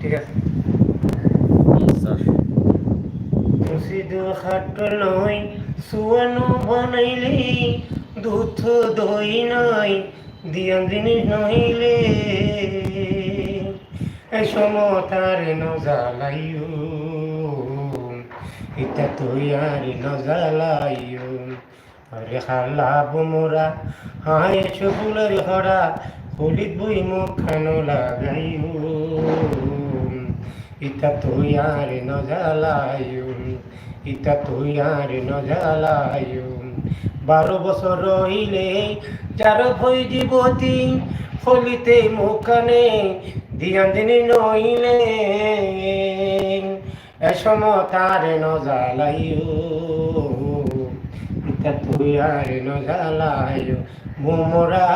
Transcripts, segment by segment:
ঠিক আছে। মুর্শিদ খাট নই সুয়ানো বানাইলে দুধ দই নয় দিয়ান জিনিস নইলে। সমতার নজালাইও ইতা তুই আর নজালাইও আরে খালাব মোরা হায় সবুলের হরা হলিত বই মুখ খানো লাগাইও ইতা তুই আর নজালাইও ইতা তুই আর নজালাইও বারো বছর রইলে যার ভই জীবতী হলিতে মুখানে দিয়ান দিনি নইলে এসম তার নজালাইও ইতা তুই আর নজালাইও মোমরা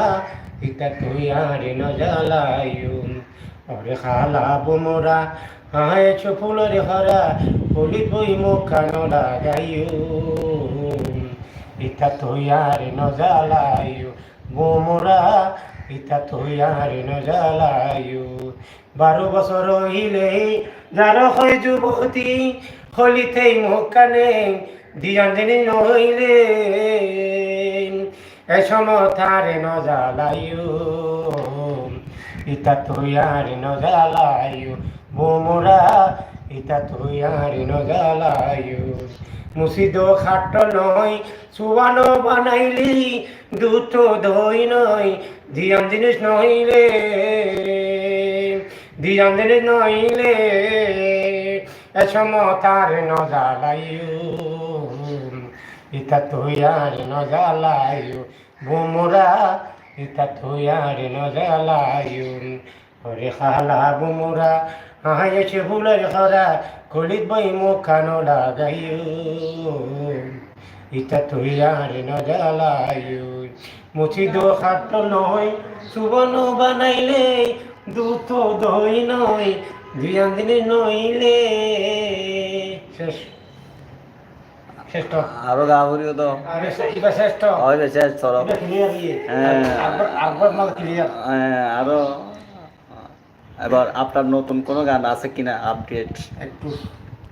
ইতা তুই আর নজালাইও ওরে খালা বোমরা হায় ফুলের হরা হলি বই মুখানো লাগাইও। ইতা তুই আর নজালাইও বোমরা ইতা তুই আর নজালাইও বারো বছর হইলে যার হয় যুবতী হলিতেই মুখানে দিয়ান দিনি নইলে এসম তারে নজালাইও ইতা তুই আর বোমরা ইতা তুই আর নজালাইও মুসিদ খাট নয় সুবানো বানাইলি, দুটো দই নয় দিয়ান জিনিস নইলে দিয়ান জিনিস নইলে এসম তার নজালাইও ইতা তুই আর নজালাইও বোমরা ইতা তুই আর নজালাইও ওরে খালা বোমরা হায় এসে ফুলের খরা কলিত বই মুখানো লাগাইও। ইতা তুই আর নজালাইও মুছি দো খাট নয় সুবন বানাইলে দুধ দই নয় দুই দিনে নইলে। শেষ। শ্রেষ্ঠ আরও গা করিও তো। শ্রেষ্ঠ হ্যাঁ, আরও এবার আপনার নতুন কোনো গান আছে কিনা আপডেট একটু।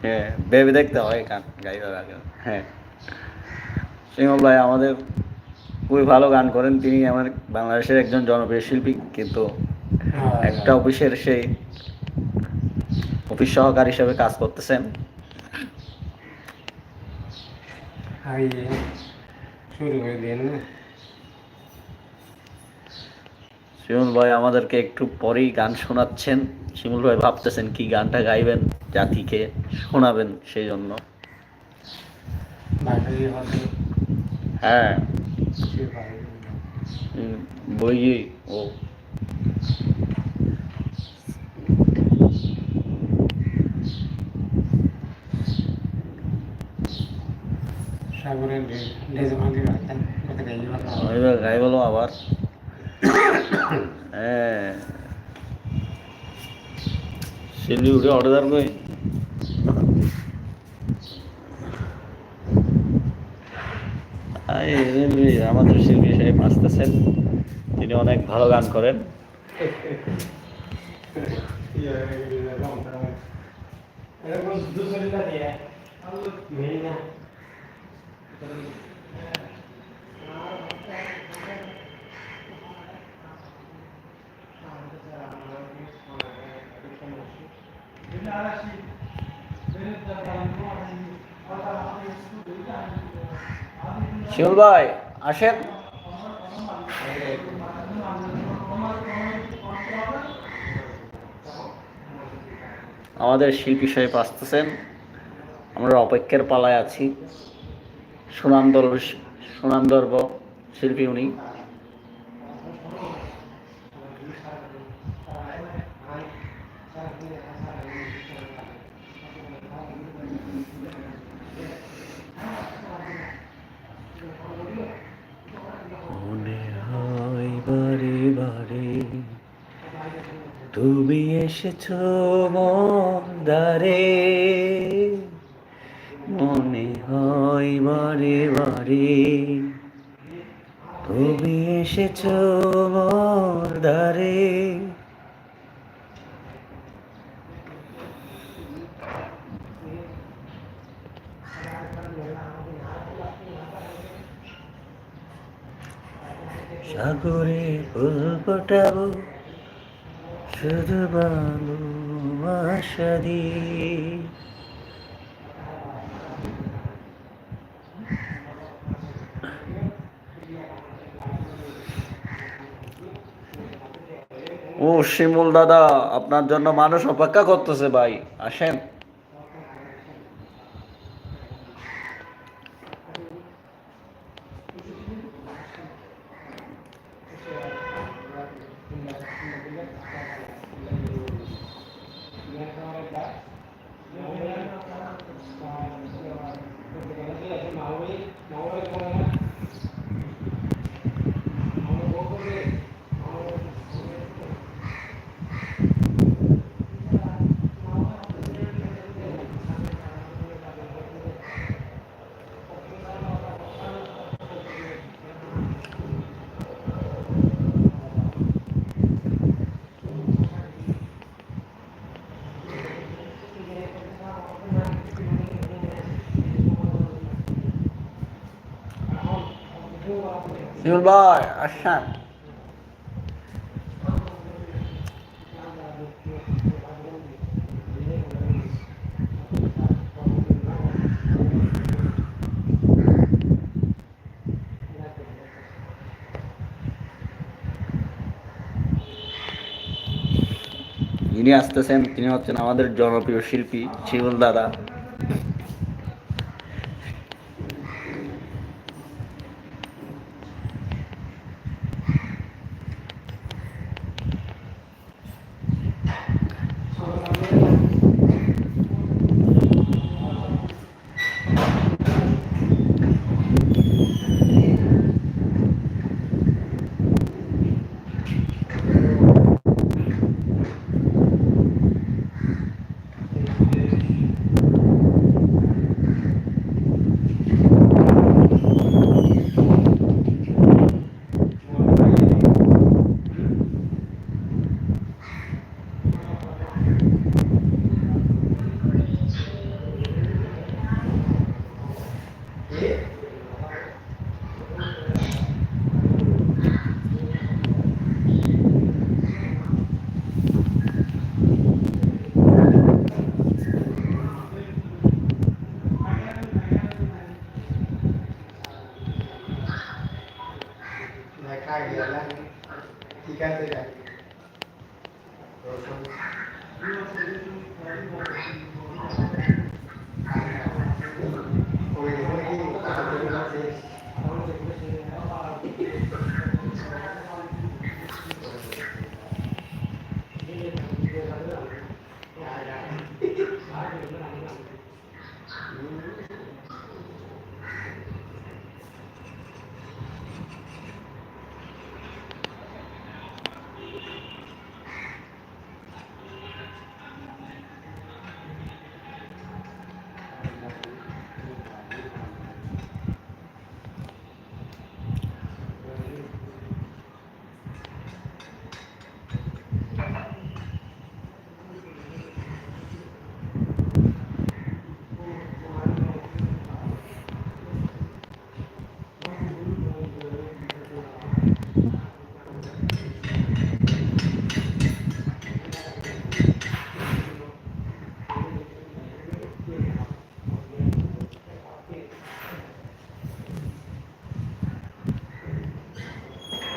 হ্যাঁ ভেবে দেখতে হয় গান গাইবার আগে। হ্যাঁ। সিংহ ভাই আমাদের খুবই ভালো গান করেন তিনি আমার বাংলাদেশের একজন জনপ্রিয় শিল্পী কিন্তু একটা অফিসের সেই অফিস সহকারী হিসেবে কাজ করতেছেন। শুরু করে দিন না শিমুল ভাই আমাদেরকে একটু পরেই গান শোনাচ্ছেন। শিমুল ভাই ভাবতেছেন কি গানটা গাইবেন জাতিকে শোনাবেন সেই জন্য হ্যাঁ। ভাই উম, বই ও। গাই বলো আবার। হ্যাঁ শিল্পী উঠে অর্ডার কই এই, এই, এই, আমাদের শিল্পী সাহেব আসতেছেন তিনি অনেক ভালো গান করেন শিমুল ভাই, আসেন। আমাদের শিল্পী সাহেব আসতেছেন। আমরা অপেক্ষার পালায় আছি। সুনাম দল সুনাম সুনামদর্ব শিল্পী উনি। তুমি এসেছ মন্দারে মনে হয় বারে বারে। তুমি এসেছ মন্দারে। সাগরে ফুল ফোটাবো শুধু ও শিমুল দাদা আপনার জন্য মানুষ অপেক্ষা করতেছে ভাই আসেন। শিমুল আসতেছেন তিনি হচ্ছেন আমাদের জনপ্রিয় শিল্পী শিমুল দাদা।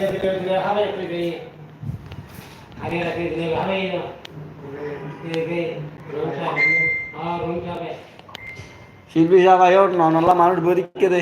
দিলে হবে না কে রুম সাহেব আর রুম সাহেব শিল্পী সাহেব আয়ো ননলা মানুষ বরিকে দে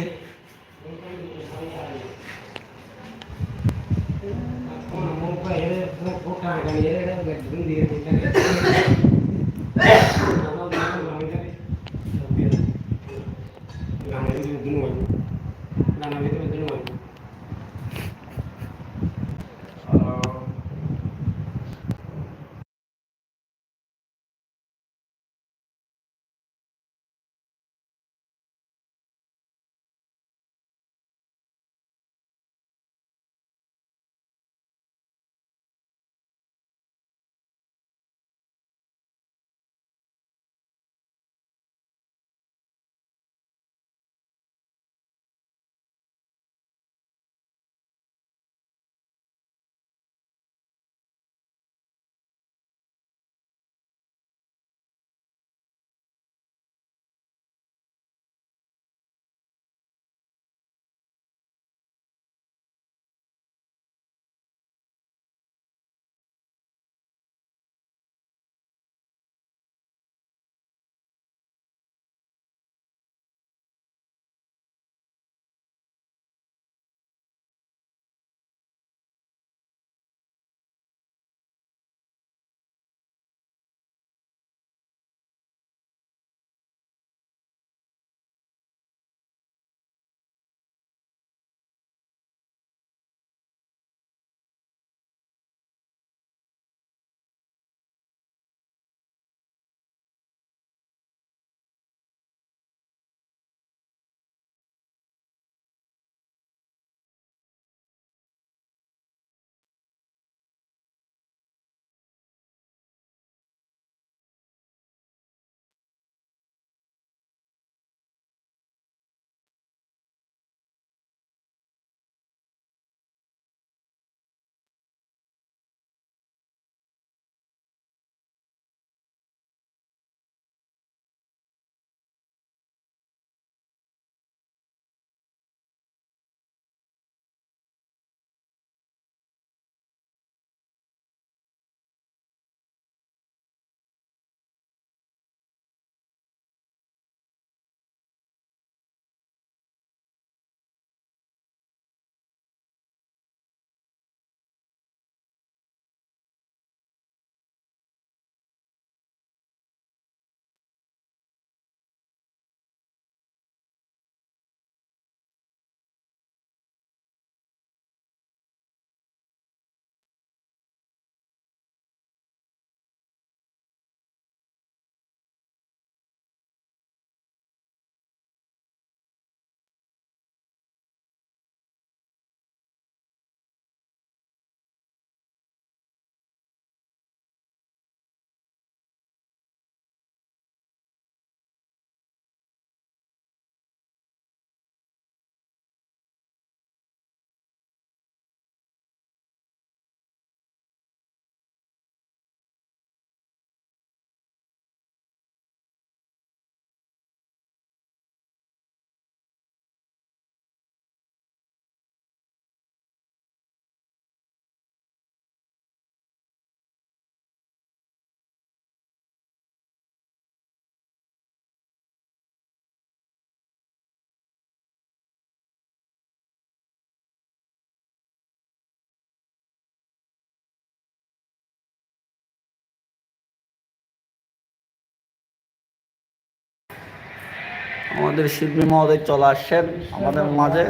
আমাদের শিল্পী মহোদয় চলে আসছেন আমাদের মাঝে।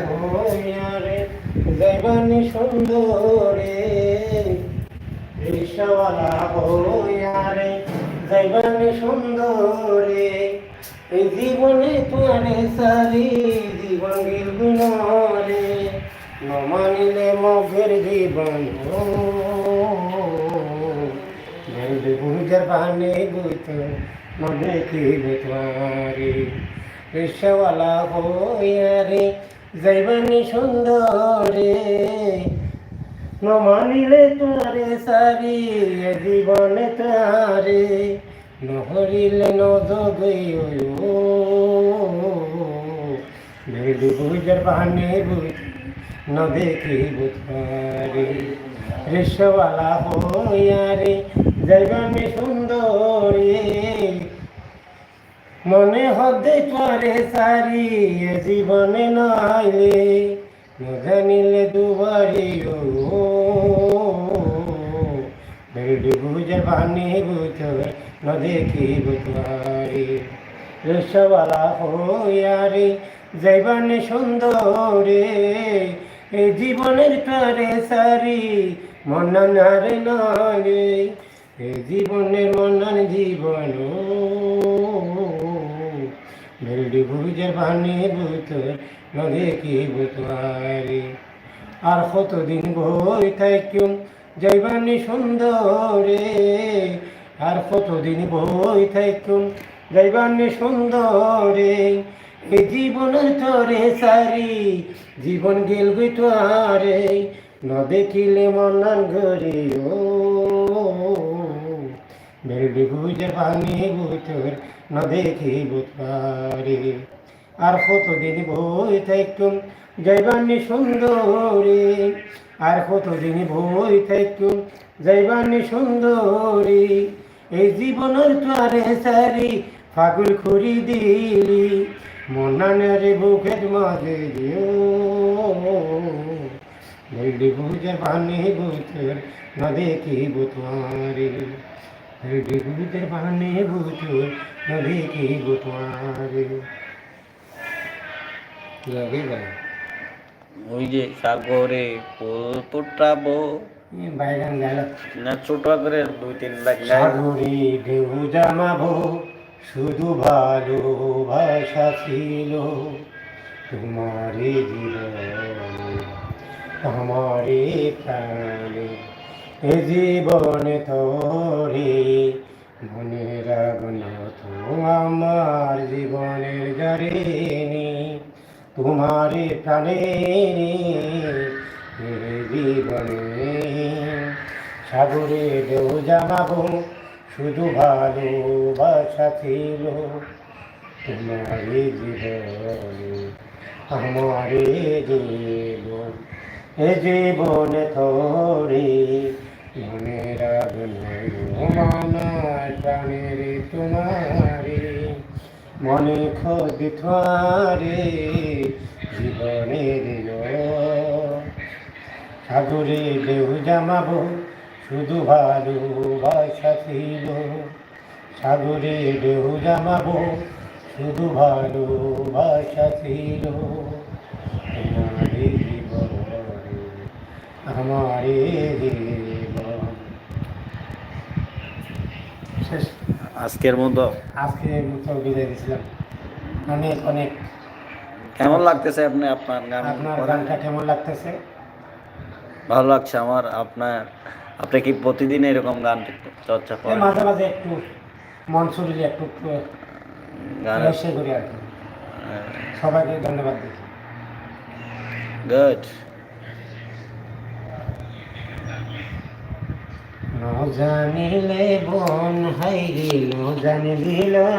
জৈবানি তোরে সারি জীবন গুণরে নমানিলে মগের জীবন বুঝার বানে গুত নদেখি তোমারে রিসাওয়ালা হইয়ারে জৈবানি সুন্দরে, নমানিলে তোরে সারি জীবনে তারে নহরিলে নদগইও বেডি বুঝার বানে বুঝ, ন দেখি বুঝারে। রিসাওয়ালা হইয়ারে, জৈবানি সুন্দরে মনে হতে পারে সারি, এ জীবনে নাইলে জানিলে দুবারি বেডি বুঝে বানি বুঝ ন দেখি বুঝারি রসবালা হইয়ারে, যাইবানে সুন্দরে, এ জীবনের তারে সারি, মনানারে নারে এ জীবনের মনান জীবন বেলডি বুঝে বানি বুত নদে কি বুতবারি আর কতদিন বই থাকুম যাইবানি সুন্দরে আর কতদিন বই থাকুম যাইবানি সুন্দরে এই জীবনের তরে সারি জীবন গেল গই তোয়ারে ন দেখিলে মনান ঘরে ও বেলডি বুঝে পানি বুতর ন দেখি বুতপারে আর কতদিন বই থাকুম যাইবানি সুন্দরে। আর কতদিন বই থাকুম যাইবানি সুন্দরে। এই জীবনের তোয়ারে সারি ফাগুল খুরি দিলি। মনানের বুকের মাঝে দিও। বেলডি বুঝে পানি বুতর ন দেখি বুতমারে ন দেখি বুতমারে ওই যে সাগরে ফুটাবো। বাইগান গেল। না ছোট করে দুই তিন লাখ সাগরে ঢেউ জামাবো শুধু ভালোবাসা ছিল। তোমারে জীবনে আমারে প্রাণে এ জীবনে তোরে, মনে রাগন তো আমার জীবনের জরেনি তোমারে প্রাণে জীবনে। সাগরে ঢেউ জামাবো, শুধু ভালোবাসা ছিল তোমারে জীবনে আমারে জীবন। এ জীবন থরে মনে রাগন মানা প্রাণের তোমারে। মনে খোদ থারে জীবনের সাগরে ঢেউ জামাবো, শুধু ভালোবাসা ছিল। সাগরে ঢেউ জামাবো, শুধু ভালোবাসা ছিল তোমারে জীবনে শেষ। আজকের মতো। আজকে মতো বিদায় দিয়েছিলাম অনেক অনেক। কেমন লাগতেছে আপনি আপনার গান আপনার গানটা কেমন লাগতেছে? ভালো লাগছে আমার আপনার আপনি কি প্রতিদিন এরকম গান চর্চা করেন? মাঝে মাঝে একটু মন শরীরে একটু গান। করি আর কি। সবাইকে ধন্যবাদ দিই গুড জানিলে বন হাইরে ন জানিল